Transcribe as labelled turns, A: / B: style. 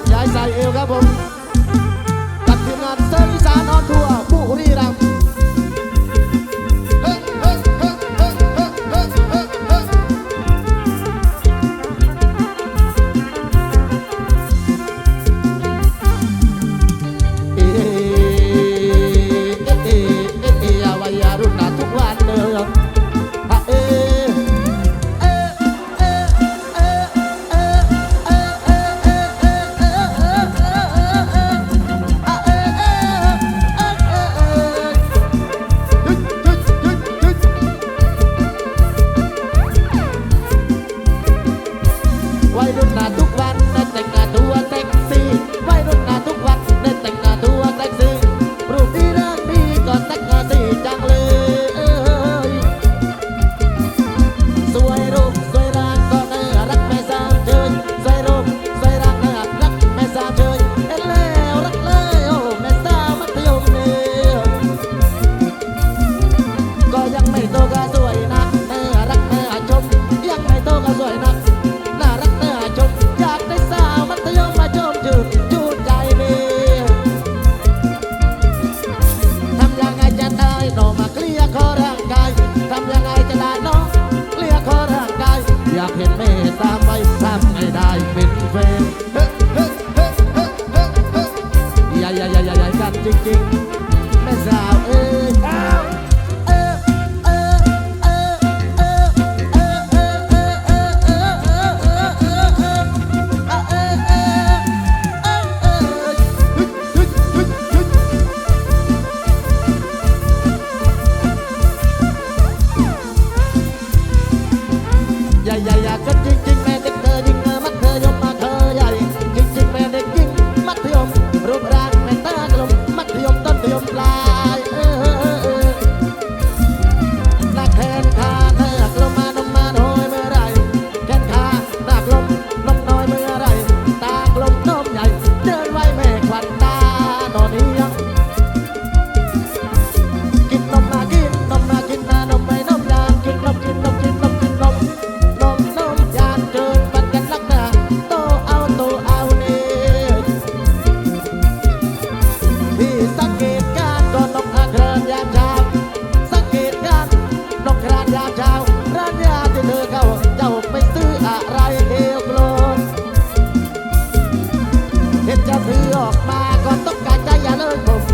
A: กย้ายใส่เอวครับผมตับทีมงานเซอร์วิสานออนทัวร์บุรีรัมย์ ฟนใหญ่ใหญ่ใหญ่ใหญ่กันจริงๆแม่สาว me para จะเพื่อออกมาก็ต้องการจะอย่าเลิกผม